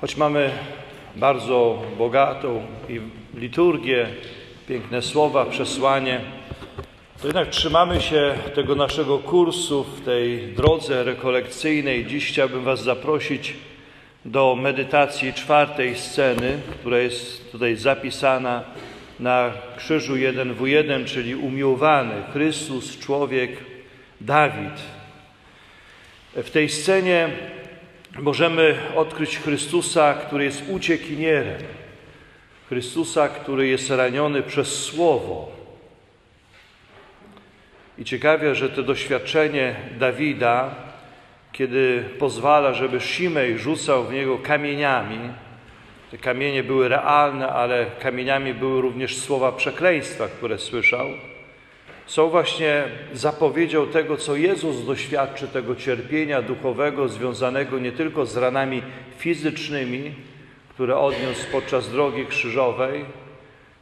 Choć mamy bardzo bogatą i liturgię, piękne słowa, przesłanie, to jednak trzymamy się tego naszego kursu w tej drodze rekolekcyjnej. Dziś chciałbym Was zaprosić do medytacji czwartej sceny, która jest tutaj zapisana na krzyżu 1w1, czyli umiłowany Chrystus, człowiek, Dawid. W tej scenie możemy odkryć Chrystusa, który jest uciekinierem, Chrystusa, który jest raniony przez Słowo. I ciekawie, że to doświadczenie Dawida, kiedy pozwala, żeby Szimej rzucał w niego kamieniami, te kamienie były realne, ale kamieniami były również słowa przekleństwa, które słyszał, są właśnie zapowiedzią tego, co Jezus doświadczy, tego cierpienia duchowego związanego nie tylko z ranami fizycznymi, które odniósł podczas drogi krzyżowej,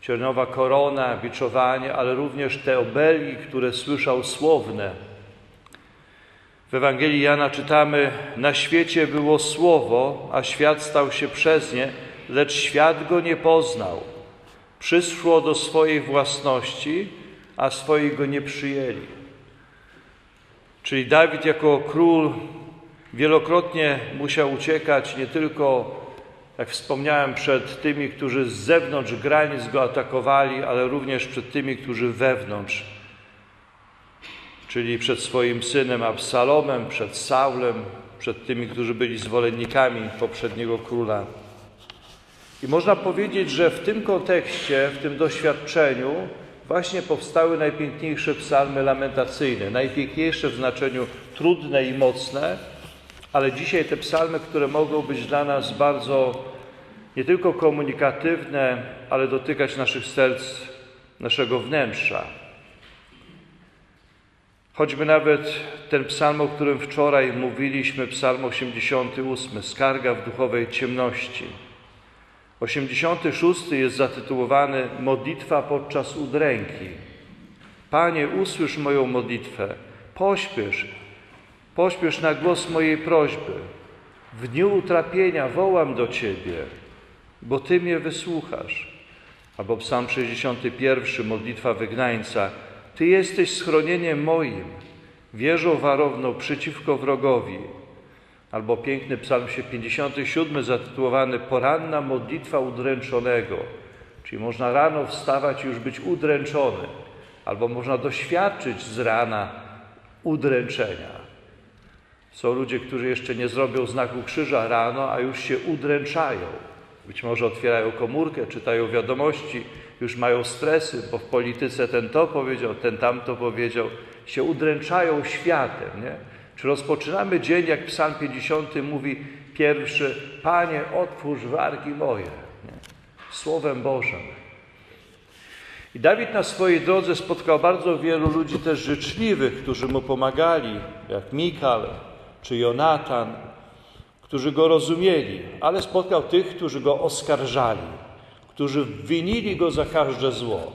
cierniowa korona, biczowanie, ale również te obelgi, które słyszał słowne. W Ewangelii Jana czytamy: Na świecie było słowo, a świat stał się przez nie, lecz świat go nie poznał. Przyszło do swojej własności, a swoi go nie przyjęli. Czyli Dawid jako król wielokrotnie musiał uciekać nie tylko, jak wspomniałem, przed tymi, którzy z zewnątrz granic go atakowali, ale również przed tymi, którzy wewnątrz, czyli przed swoim synem Absalomem, przed Saulem, przed tymi, którzy byli zwolennikami poprzedniego króla. I można powiedzieć, że w tym kontekście, w tym doświadczeniu, właśnie powstały najpiękniejsze psalmy lamentacyjne, najpiękniejsze w znaczeniu trudne i mocne, ale dzisiaj te psalmy, które mogą być dla nas bardzo nie tylko komunikatywne, ale dotykać naszych serc, naszego wnętrza. Choćby nawet ten psalm, o którym wczoraj mówiliśmy, psalm 88, skarga w duchowej ciemności. 86 jest zatytułowany Modlitwa podczas udręki. Panie, usłysz moją modlitwę, pośpiesz, pośpiesz na głos mojej prośby. W dniu utrapienia wołam do Ciebie, bo Ty mnie wysłuchasz. Albo Psalm 61, modlitwa wygnańca. Ty jesteś schronieniem moim, wieżą warowną przeciwko wrogowi. Albo piękny psalm 57 zatytułowany Poranna modlitwa udręczonego. Czyli można rano wstawać i już być udręczony. Albo można doświadczyć z rana udręczenia. Są ludzie, którzy jeszcze nie zrobią znaku krzyża rano, a już się udręczają. Być może otwierają komórkę, czytają wiadomości, już mają stresy, bo w polityce ten to powiedział, ten tamto powiedział. Się udręczają światem, nie? Czy rozpoczynamy dzień, jak Psalm 50 mówi pierwszy, Panie, otwórz wargi moje, nie? Słowem Bożym. I Dawid na swojej drodze spotkał bardzo wielu ludzi też życzliwych, którzy mu pomagali, jak Mikal czy Jonatan, którzy go rozumieli, ale spotkał tych, którzy go oskarżali, którzy winili go za każde zło.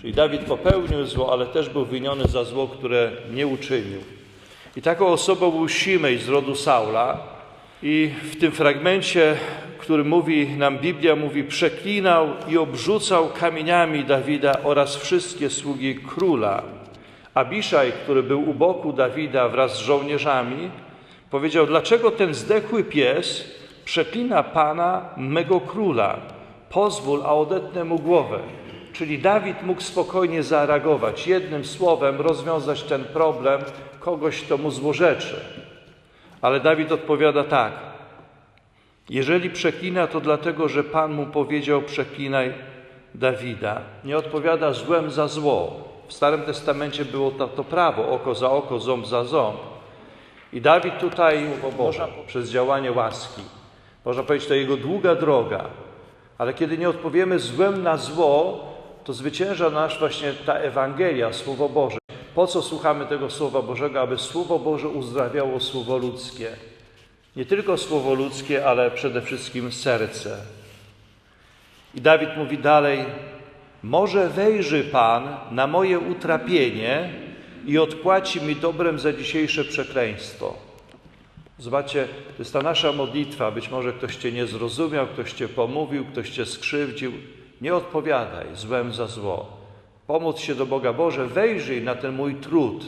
Czyli Dawid popełnił zło, ale też był winiony za zło, które nie uczynił. I taką osobą był Simej z rodu Saula. I w tym fragmencie, który mówi nam Biblia, mówi przeklinał i obrzucał kamieniami Dawida oraz wszystkie sługi króla. Abiszaj, który był u boku Dawida wraz z żołnierzami, powiedział, dlaczego ten zdechły pies przeklina Pana, mego króla? Pozwól, a odetnę mu głowę. Czyli Dawid mógł spokojnie zareagować, jednym słowem rozwiązać ten problem kogoś, kto mu złorzeczy. Ale Dawid odpowiada tak. Jeżeli przeklina, to dlatego, że Pan mu powiedział: Przeklinaj Dawida. Nie odpowiada złem za zło. W Starym Testamencie było to, to prawo: oko za oko, ząb za ząb. I Dawid tutaj, można, przez działanie łaski, można powiedzieć, to jego długa droga. Ale kiedy nie odpowiemy złem na zło, to zwycięża nasz właśnie ta Ewangelia, Słowo Boże. Po co słuchamy tego Słowa Bożego? Aby Słowo Boże uzdrawiało Słowo ludzkie. Nie tylko Słowo ludzkie, ale przede wszystkim serce. I Dawid mówi dalej: Może wejrzy Pan na moje utrapienie i odpłaci mi dobrem za dzisiejsze przekleństwo. Zobaczcie, to jest ta nasza modlitwa. Być może ktoś Cię nie zrozumiał, ktoś Cię pomówił, ktoś Cię skrzywdził. Nie odpowiadaj złem za zło. Pomóc się do Boga Boże, wejrzyj na ten mój trud,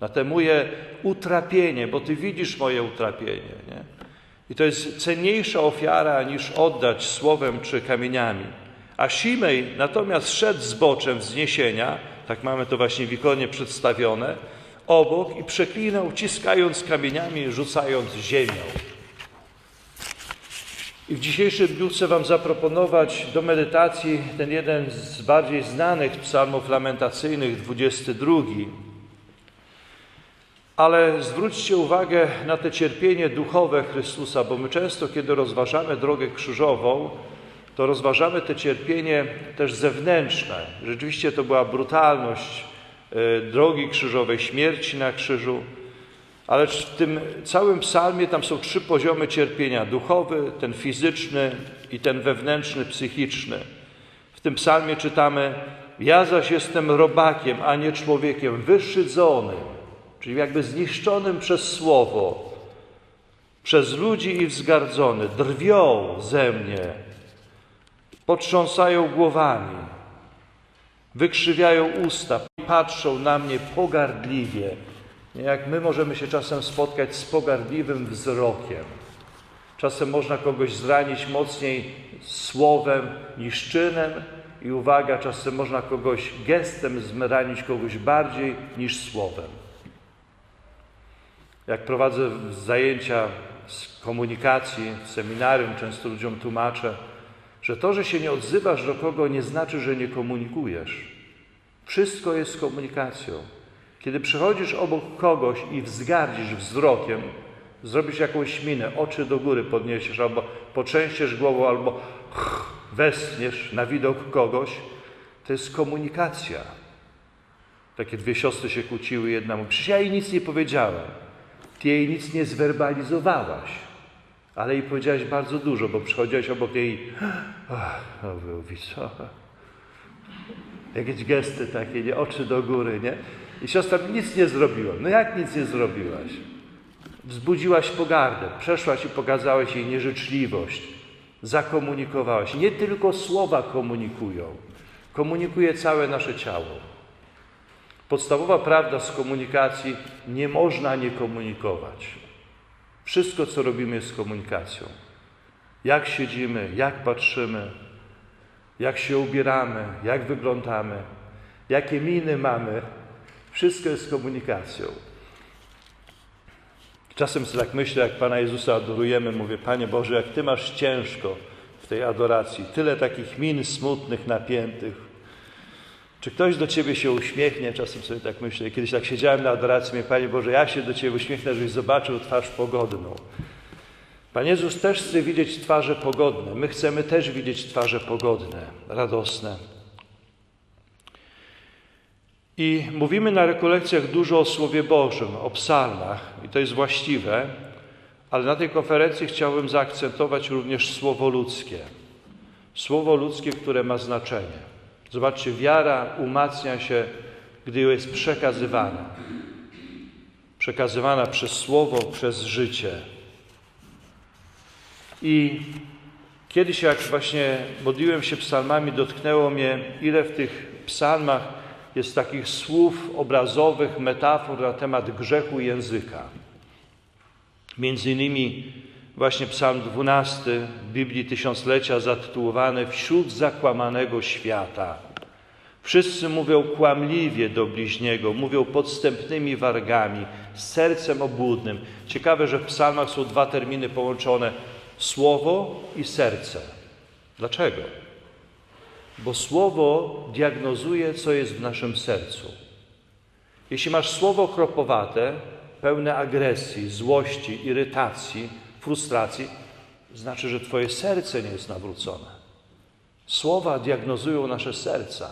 na te moje utrapienie, bo Ty widzisz moje utrapienie. Nie? I to jest cenniejsza ofiara niż oddać słowem czy kamieniami. A Simej natomiast szedł z boczem wzniesienia, tak mamy to właśnie w ikonie przedstawione, obok i przeklinał, ciskając kamieniami, rzucając ziemią. I w dzisiejszym dniu chcę Wam zaproponować do medytacji ten jeden z bardziej znanych psalmów lamentacyjnych, 22. Ale zwróćcie uwagę na te cierpienie duchowe Chrystusa, bo my często, kiedy rozważamy drogę krzyżową, to rozważamy te cierpienie też zewnętrzne. Rzeczywiście to była brutalność e, drogi krzyżowej, śmierci na krzyżu, ale w tym całym psalmie tam są trzy poziomy cierpienia: duchowy, ten fizyczny i ten wewnętrzny, psychiczny. W tym psalmie czytamy: Ja zaś jestem robakiem, a nie człowiekiem, wyszydzonym, czyli jakby zniszczonym przez słowo, przez ludzi i wzgardzony. Drwią ze mnie, potrząsają głowami, wykrzywiają usta, patrzą na mnie pogardliwie. Jak my możemy się czasem spotkać z pogardliwym wzrokiem. Czasem można kogoś zranić mocniej słowem niż czynem i uwaga, czasem można kogoś gestem zranić kogoś bardziej niż słowem. Jak prowadzę zajęcia z komunikacji, seminarium, często ludziom tłumaczę, że to, że się nie odzywasz do kogo, nie znaczy, że nie komunikujesz. Wszystko jest komunikacją. Kiedy przychodzisz obok kogoś i wzgardzisz wzrokiem, zrobisz jakąś minę, oczy do góry podniesiesz, albo poczęściesz głową, albo westniesz na widok kogoś, to jest komunikacja. Takie dwie siostry się kłóciły, jedna mówi, przecież ja jej nic nie powiedziałem. Ty jej nic nie zwerbalizowałaś, ale jej powiedziałaś bardzo dużo, bo przychodziłaś obok niej co? Jakieś gesty takie, nie? oczy do góry, nie? I siostra nic nie zrobiła. No jak nic nie zrobiłaś? Wzbudziłaś pogardę, przeszłaś i pokazałeś jej nieżyczliwość, zakomunikowałaś. Nie tylko słowa komunikują, komunikuje całe nasze ciało. Podstawowa prawda z komunikacji nie można nie komunikować. Wszystko, co robimy, jest komunikacją. Jak siedzimy, jak patrzymy, jak się ubieramy, jak wyglądamy, jakie miny mamy, wszystko jest komunikacją. Czasem sobie tak myślę, jak Pana Jezusa adorujemy, mówię, Panie Boże, jak Ty masz ciężko w tej adoracji, tyle takich min smutnych, napiętych. Czy ktoś do Ciebie się uśmiechnie? Czasem sobie tak myślę. Kiedyś tak siedziałem na adoracji, mówię, Panie Boże, ja się do Ciebie uśmiechnę, żebyś zobaczył twarz pogodną. Pan Jezus też chce widzieć twarze pogodne. My chcemy też widzieć twarze pogodne, radosne. I mówimy na rekolekcjach dużo o Słowie Bożym, o psalmach, i to jest właściwe, ale na tej konferencji chciałbym zaakcentować również słowo ludzkie. Słowo ludzkie, które ma znaczenie. Zobaczcie, wiara umacnia się, gdy jest przekazywana. Przekazywana przez słowo, przez życie. I kiedyś, jak właśnie modliłem się psalmami, dotknęło mnie, ile w tych psalmach jest takich słów obrazowych, metafor na temat grzechu języka. Między innymi właśnie psalm 12 Biblii Tysiąclecia zatytułowany Wśród zakłamanego świata. Wszyscy mówią kłamliwie do bliźniego, mówią podstępnymi wargami, z sercem obłudnym. Ciekawe, że w psalmach są dwa terminy połączone: słowo i serce. Dlaczego? Bo słowo diagnozuje, co jest w naszym sercu. Jeśli masz słowo kropowate, pełne agresji, złości, irytacji, frustracji, znaczy, że Twoje serce nie jest nawrócone. Słowa diagnozują nasze serca.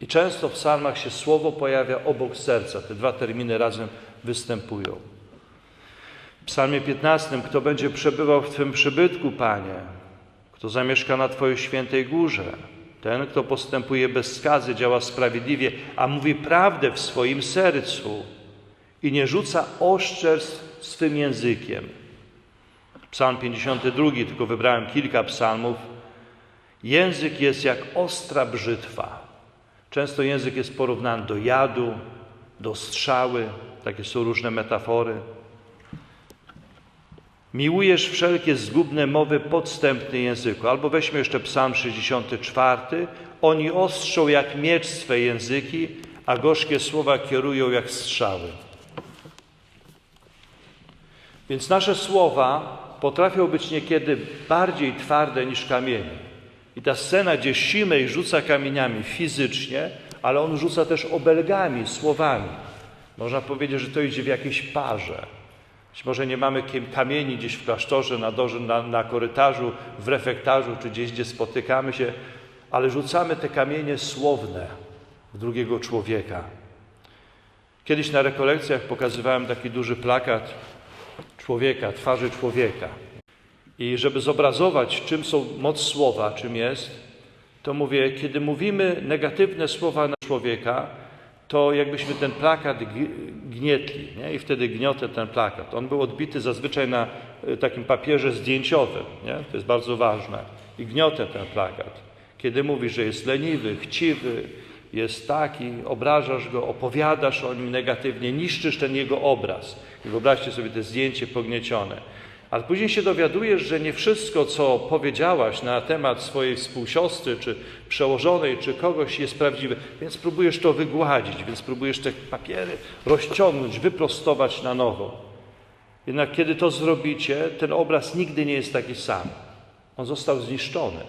I często w psalmach się słowo pojawia obok serca. Te dwa terminy razem występują. W psalmie 15, kto będzie przebywał w Twym przybytku, Panie, kto zamieszka na Twojej świętej górze, ten, kto postępuje bez skazy, działa sprawiedliwie, a mówi prawdę w swoim sercu i nie rzuca oszczerstw swym językiem. Psalm 52, tylko wybrałem kilka psalmów. Język jest jak ostra brzytwa. Często język jest porównany do jadu, do strzały, takie są różne metafory. Miłujesz wszelkie zgubne mowy podstępny języku. Albo weźmy jeszcze Psalm 64. Oni ostrzą jak miecz swe języki, a gorzkie słowa kierują jak strzały. Więc nasze słowa potrafią być niekiedy bardziej twarde niż kamienie. I ta scena, gdzie Simej rzuca kamieniami fizycznie, ale on rzuca też obelgami, słowami. Można powiedzieć, że to idzie w jakiejś parze. Być może nie mamy kamieni gdzieś w klasztorze, na, dorze, na, na korytarzu, w refektarzu, czy gdzieś, gdzie spotykamy się, ale rzucamy te kamienie słowne w drugiego człowieka. Kiedyś na rekolekcjach pokazywałem taki duży plakat człowieka, twarzy człowieka. I żeby zobrazować, czym są moc słowa, czym jest, to mówię, kiedy mówimy negatywne słowa na człowieka, to jakbyśmy ten plakat gnietli nie? i wtedy gniotę ten plakat. On był odbity zazwyczaj na e, takim papierze zdjęciowym, nie? to jest bardzo ważne. I gniotę ten plakat. Kiedy mówisz, że jest leniwy, chciwy, jest taki, obrażasz go, opowiadasz o nim negatywnie, niszczysz ten jego obraz. I wyobraźcie sobie te zdjęcie pogniecione. Ale później się dowiadujesz, że nie wszystko, co powiedziałaś na temat swojej współsiostry, czy przełożonej, czy kogoś jest prawdziwe, więc próbujesz to wygładzić, więc próbujesz te papiery rozciągnąć, wyprostować na nowo. Jednak kiedy to zrobicie, ten obraz nigdy nie jest taki sam. On został zniszczony.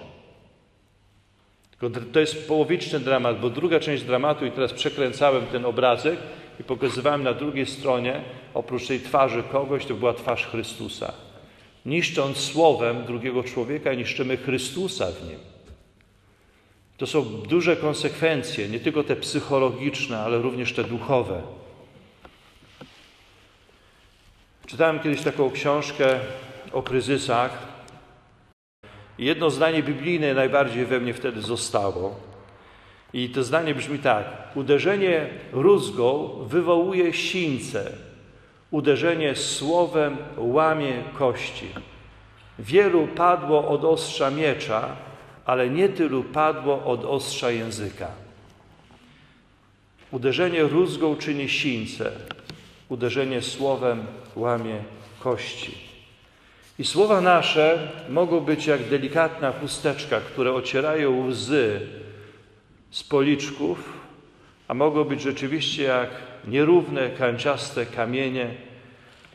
To jest połowiczny dramat, bo druga część dramatu, i teraz przekręcałem ten obrazek i pokazywałem na drugiej stronie, oprócz tej twarzy kogoś, to była twarz Chrystusa. Niszcząc słowem drugiego człowieka, niszczymy Chrystusa w nim. To są duże konsekwencje, nie tylko te psychologiczne, ale również te duchowe. Czytałem kiedyś taką książkę o kryzysach. Jedno zdanie biblijne najbardziej we mnie wtedy zostało. I to zdanie brzmi tak: Uderzenie rózgą wywołuje sińce, Uderzenie słowem łamie kości. Wielu padło od ostrza miecza, ale nie tylu padło od ostrza języka. Uderzenie rózgą czyni sińce, uderzenie słowem łamie kości. I słowa nasze mogą być jak delikatna chusteczka, które ocierają łzy z policzków, a mogą być rzeczywiście jak nierówne, kanciaste kamienie,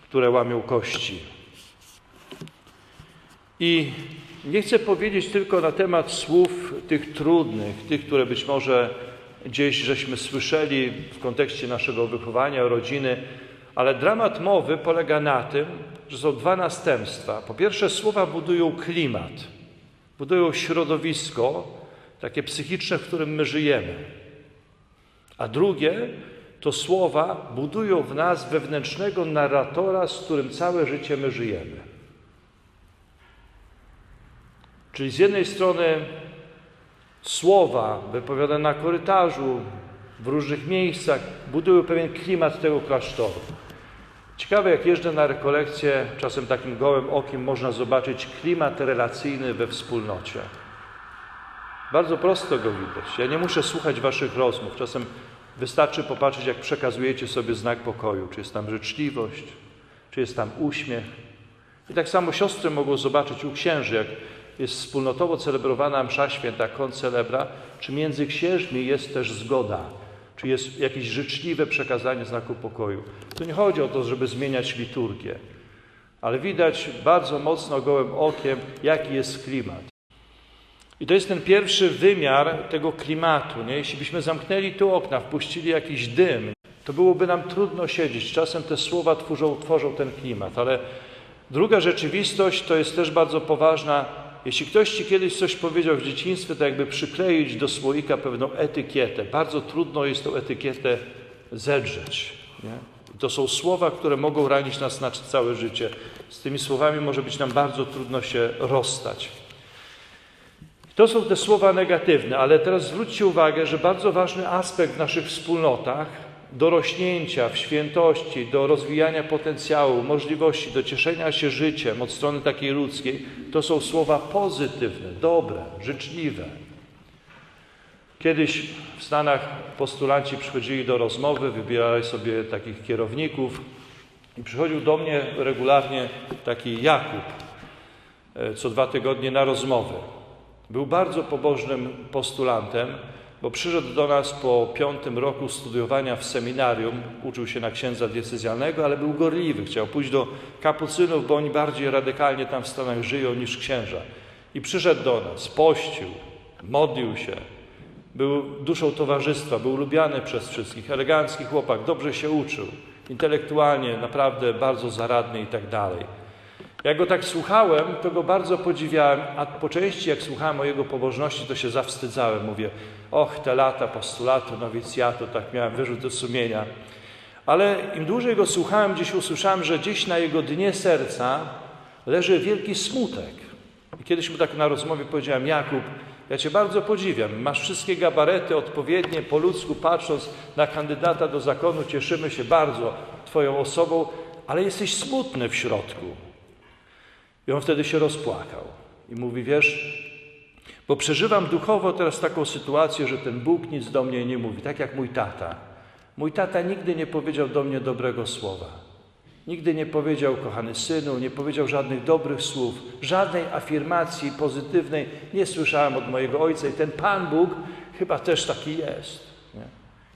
które łamią kości. I nie chcę powiedzieć tylko na temat słów tych trudnych, tych, które być może gdzieś żeśmy słyszeli w kontekście naszego wychowania, rodziny, ale dramat mowy polega na tym, że są dwa następstwa. Po pierwsze, słowa budują klimat, budują środowisko, takie psychiczne, w którym my żyjemy. A drugie, to słowa budują w nas wewnętrznego narratora, z którym całe życie my żyjemy. Czyli z jednej strony słowa wypowiadane na korytarzu, w różnych miejscach budują pewien klimat tego klasztoru. Ciekawe, jak jeżdżę na rekolekcje, czasem takim gołym okiem można zobaczyć klimat relacyjny we wspólnocie. Bardzo prosto go widać. Ja nie muszę słuchać waszych rozmów. Czasem Wystarczy popatrzeć, jak przekazujecie sobie znak pokoju, czy jest tam życzliwość, czy jest tam uśmiech. I tak samo siostry mogą zobaczyć u księży, jak jest wspólnotowo celebrowana msza święta, koncelebra, czy między księżmi jest też zgoda, czy jest jakieś życzliwe przekazanie znaku pokoju. Tu nie chodzi o to, żeby zmieniać liturgię, ale widać bardzo mocno gołym okiem, jaki jest klimat. I to jest ten pierwszy wymiar tego klimatu. Nie? Jeśli byśmy zamknęli tu okna, wpuścili jakiś dym, to byłoby nam trudno siedzieć. Czasem te słowa tworzą, tworzą ten klimat, ale druga rzeczywistość to jest też bardzo poważna. Jeśli ktoś ci kiedyś coś powiedział w dzieciństwie, to jakby przykleić do słoika pewną etykietę. Bardzo trudno jest tą etykietę zedrzeć. Nie? To są słowa, które mogą ranić nas na całe życie. Z tymi słowami może być nam bardzo trudno się rozstać. To są te słowa negatywne, ale teraz zwróćcie uwagę, że bardzo ważny aspekt w naszych wspólnotach do rośnięcia w świętości, do rozwijania potencjału, możliwości, do cieszenia się życiem od strony takiej ludzkiej, to są słowa pozytywne, dobre, życzliwe. Kiedyś w Stanach postulanci przychodzili do rozmowy, wybierali sobie takich kierowników i przychodził do mnie regularnie taki Jakub e, co dwa tygodnie na rozmowę. Był bardzo pobożnym postulantem, bo przyszedł do nas po piątym roku studiowania w seminarium, uczył się na księdza diecezjalnego, ale był gorliwy, chciał pójść do kapucynów, bo oni bardziej radykalnie tam w Stanach żyją niż księża. I przyszedł do nas, pościł, modlił się, był duszą towarzystwa, był lubiany przez wszystkich, elegancki chłopak, dobrze się uczył, intelektualnie naprawdę bardzo zaradny i tak dalej. Jak go tak słuchałem, to go bardzo podziwiałem, a po części jak słuchałem o jego pobożności, to się zawstydzałem. Mówię, och, te lata postulatu, nowicjatu, tak miałem wyrzuty sumienia. Ale im dłużej go słuchałem, gdzieś usłyszałem, że gdzieś na jego dnie serca leży wielki smutek. I kiedyś mu tak na rozmowie powiedziałem, Jakub, ja Cię bardzo podziwiam. Masz wszystkie gabarety odpowiednie, po ludzku patrząc na kandydata do zakonu, cieszymy się bardzo Twoją osobą, ale jesteś smutny w środku. I on wtedy się rozpłakał i mówi: Wiesz, bo przeżywam duchowo teraz taką sytuację, że ten Bóg nic do mnie nie mówi, tak jak mój tata. Mój tata nigdy nie powiedział do mnie dobrego słowa. Nigdy nie powiedział, kochany synu, nie powiedział żadnych dobrych słów, żadnej afirmacji pozytywnej nie słyszałem od mojego ojca i ten Pan Bóg chyba też taki jest. Nie?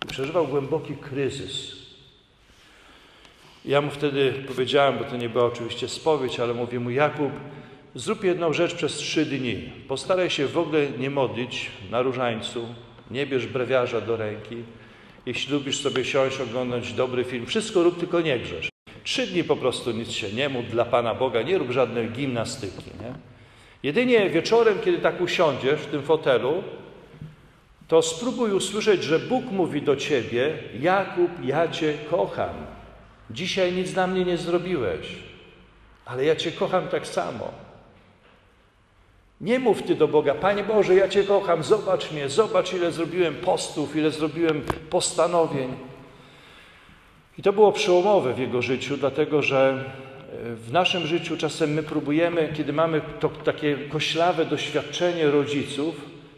Przeżywał głęboki kryzys. Ja mu wtedy powiedziałem, bo to nie była oczywiście spowiedź, ale mówię mu, Jakub, zrób jedną rzecz przez trzy dni. Postaraj się w ogóle nie modlić na różańcu, nie bierz brewiarza do ręki. Jeśli lubisz sobie siąść, oglądać dobry film, wszystko rób, tylko nie grzesz. Trzy dni po prostu nic się nie módl dla Pana Boga, nie rób żadnej gimnastyki. Nie? Jedynie wieczorem, kiedy tak usiądziesz w tym fotelu, to spróbuj usłyszeć, że Bóg mówi do ciebie: Jakub, ja Cię kocham. Dzisiaj nic dla mnie nie zrobiłeś, ale ja Cię kocham tak samo. Nie mów Ty do Boga, Panie Boże, ja Cię kocham, zobacz mnie, zobacz ile zrobiłem postów, ile zrobiłem postanowień. I to było przełomowe w jego życiu, dlatego że e, w naszym życiu czasem my próbujemy, kiedy mamy to takie koślawe doświadczenie rodziców,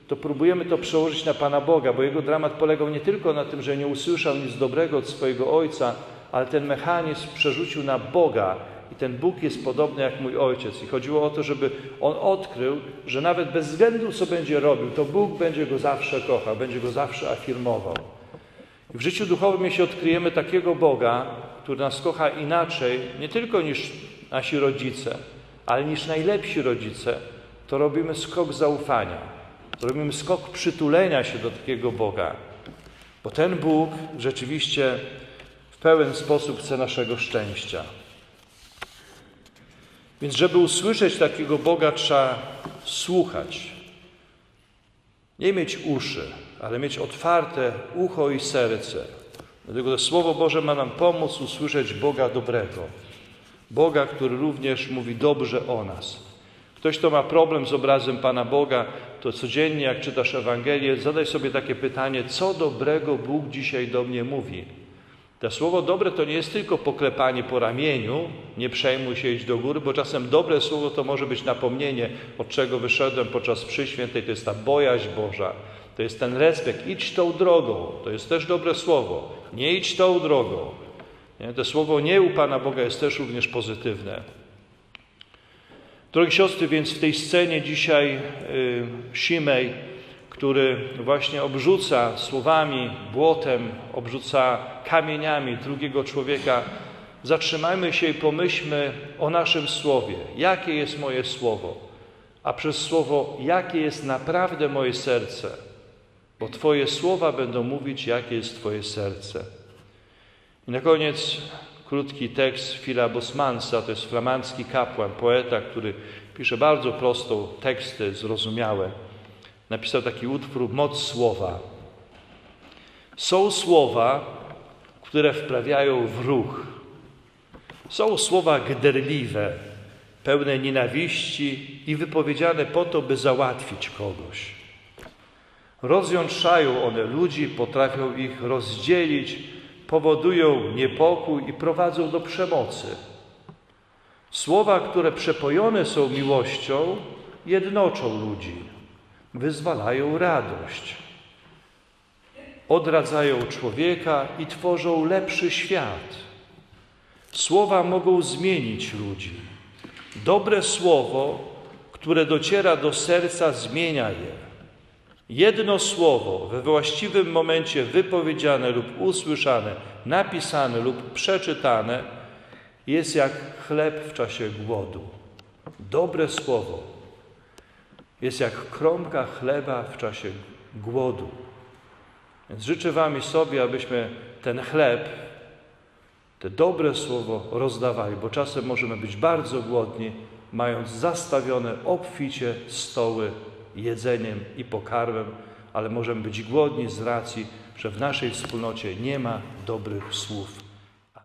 to próbujemy to przełożyć na Pana Boga, bo jego dramat polegał nie tylko na tym, że nie usłyszał nic dobrego od swojego ojca, ale ten mechanizm przerzucił na Boga i ten Bóg jest podobny jak mój ojciec. I chodziło o to, żeby on odkrył, że nawet bez względu co będzie robił, to Bóg będzie go zawsze kochał, będzie go zawsze afirmował. I w życiu duchowym, jeśli odkryjemy takiego Boga, który nas kocha inaczej, nie tylko niż nasi rodzice, ale niż najlepsi rodzice, to robimy skok zaufania. To robimy skok przytulenia się do takiego Boga. Bo ten Bóg rzeczywiście pełen sposób chce naszego szczęścia. Więc, żeby usłyszeć takiego Boga, trzeba słuchać. Nie mieć uszy, ale mieć otwarte ucho i serce. Dlatego to Słowo Boże ma nam pomóc usłyszeć Boga dobrego. Boga, który również mówi dobrze o nas. Ktoś, kto ma problem z obrazem Pana Boga, to codziennie, jak czytasz Ewangelię, zadaj sobie takie pytanie, co dobrego Bóg dzisiaj do mnie mówi. To słowo dobre to nie jest tylko poklepanie po ramieniu, nie przejmuj się iść do góry, bo czasem dobre słowo to może być napomnienie, od czego wyszedłem podczas mszy świętej, to jest ta bojaźń Boża, to jest ten respekt, idź tą drogą, to jest też dobre słowo, nie idź tą drogą. Nie? To słowo nie u Pana Boga jest też również pozytywne. Drogie siostry, więc w tej scenie dzisiaj y, Simej, który właśnie obrzuca słowami, błotem, obrzuca kamieniami drugiego człowieka, zatrzymajmy się i pomyślmy o naszym słowie. Jakie jest moje słowo? A przez słowo, jakie jest naprawdę moje serce? Bo Twoje słowa będą mówić, jakie jest Twoje serce. I na koniec krótki tekst Phila Bosmansa, to jest flamandzki kapłan, poeta, który pisze bardzo prostą teksty, zrozumiałe. Napisał taki utwór Moc Słowa. Są słowa, które wprawiają w ruch. Są słowa gderliwe, pełne nienawiści i wypowiedziane po to, by załatwić kogoś. Rozjątrzają one ludzi, potrafią ich rozdzielić, powodują niepokój i prowadzą do przemocy. Słowa, które przepojone są miłością, jednoczą ludzi, wyzwalają radość, odradzają człowieka i tworzą lepszy świat. Słowa mogą zmienić ludzi. Dobre słowo, które dociera do serca, zmienia je. Jedno słowo we właściwym momencie wypowiedziane lub usłyszane, napisane lub przeczytane jest jak chleb w czasie głodu. Dobre słowo jest jak kromka chleba w czasie głodu. Więc życzę Wam i sobie, abyśmy ten chleb, te dobre słowo rozdawali, bo czasem możemy być bardzo głodni, mając zastawione obficie stoły jedzeniem i pokarmem, ale możemy być głodni z racji, że w naszej wspólnocie nie ma dobrych słów.